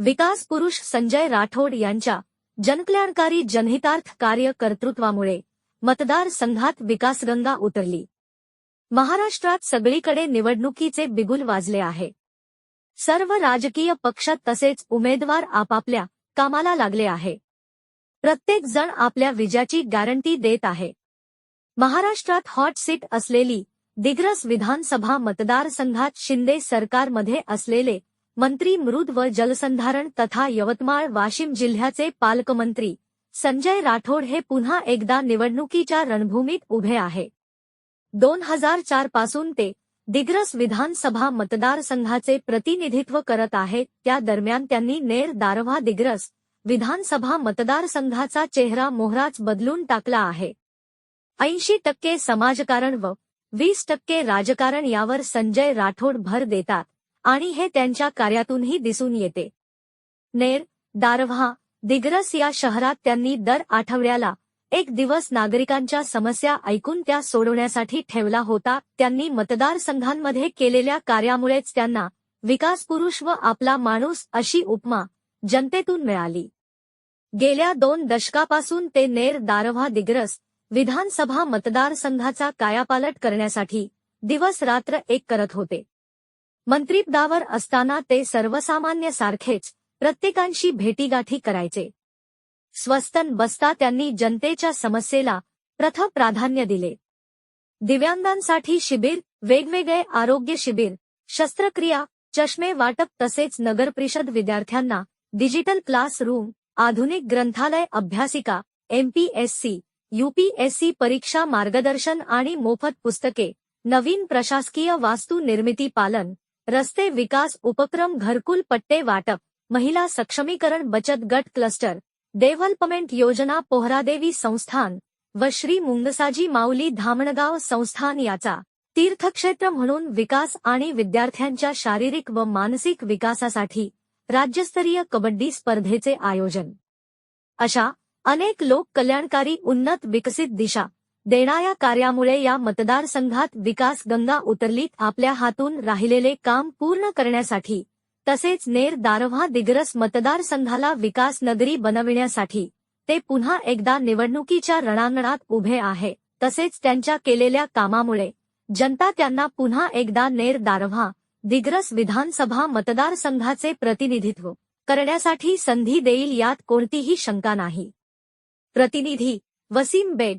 विकास पुरुष संजय राठोड यांच्या जनकल्याणकारी जनहितार्थ कार्य कर्तृत्वामुळे मतदारसंघात विकासगंगा उतरली. महाराष्ट्रात सगळीकडे निवडणुकीचे बिगुल वाजले आहे. सर्व राजकीय पक्ष तसेच उमेदवार आपापल्या कामाला लागले आहे. प्रत्येक जण आपल्या विजयाची गॅरंटी देत आहे. महाराष्ट्रात हॉट सीट असलेली दिग्रस विधानसभा मतदारसंघात शिंदे सरकारमध्ये असलेले मंत्री मृद व जलसंधारण तथा यवतमाळ वाशिम जिल्ह्याचे पालकमंत्री संजय राठोड हे पुन्हा एकदा निवडणुकीच्या रणभूमीत उभे आहे. दोन हजार चारपासून ते दिग्रस विधानसभा मतदारसंघाचे प्रतिनिधित्व करत आहेत त्या दरम्यान त्यांनी नेर दारव्हा दिग्रस विधानसभा मतदारसंघाचा चेहरा मोहराच बदलून टाकला आहे. ऐंशी टक्के समाजकारण व वीस टक्के राजकारण यावर संजय राठोड भर देतात. आणि हे त्यांच्या कार्यातूनही दिसून येते. नेर दारव्हा दिग्रस या शहरात त्यांनी दर आठवड्याला एक दिवस नागरिकांच्या समस्या ऐकून त्या सोडवण्यासाठी ठेवला होता. त्यांनी मतदारसंघांमध्ये केलेल्या कार्यामुळेच त्यांना विकास पुरुष व आपला माणूस अशी उपमा जनतेतून मिळाली. गेल्या दोन दशकापासून ते नेर दारव्हा दिग्रस विधानसभा मतदारसंघाचा कायापालट करण्यासाठी दिवस रात्र एक करत होते. मंत्रीपदावर असताना ते सर्वसामान्यसारखेच प्रत्येकांशी भेटीगाठी करायचे. स्वस्तन बसता त्यांनी जनतेच्या समस्येला प्रथम प्राधान्य दिले. दिव्यांगांसाठी शिबिर वेगवेगळे आरोग्य शिबिर शस्त्रक्रिया चष्मे वाटप तसेच नगरपरिषद विद्यार्थ्यांना डिजिटल क्लासरूम आधुनिक ग्रंथालय अभ्यासिका एमपीएससी यूपीएससी परीक्षा मार्गदर्शन आणि मोफत पुस्तके नवीन प्रशासकीय वास्तू निर्मिती पालन रस्ते विकास उपक्रम घरकुल पट्टे वाटप महिला सक्षमीकरण बचत गट क्लस्टर डेव्हलपमेंट योजना पोहरादेवी संस्थान व श्री मुंगसाजी माऊली धामणगाव संस्थान याचा तीर्थक्षेत्र म्हणून विकास आणि विद्यार्थ्यांच्या शारीरिक व मानसिक विकासासाठी राज्यस्तरीय कबड्डी स्पर्धेचे आयोजन. अशा अनेक लोक कल्याणकारी उन्नत विकसित दिशा देणाऱ्या कार्यामुळे या मतदारसंघात विकास गंगा उतरलीत आपल्या हातून राहिलेले काम पूर्ण करण्यासाठी तसेच नेर दारव्हा दिग्रस मतदारसंघाला विकास नगरी बनविण्यासाठी ते पुन्हा एकदा निवडणुकीच्या रणांगणात उभे आहे. तसेच त्यांच्या केलेल्या कामामुळे जनता त्यांना पुन्हा एकदा नेर दारव्हा दिग्रस विधानसभा मतदारसंघाचे प्रतिनिधित्व करण्यासाठी संधी देईल यात कोणतीही शंका नाही. प्रतिनिधी Wasim Baig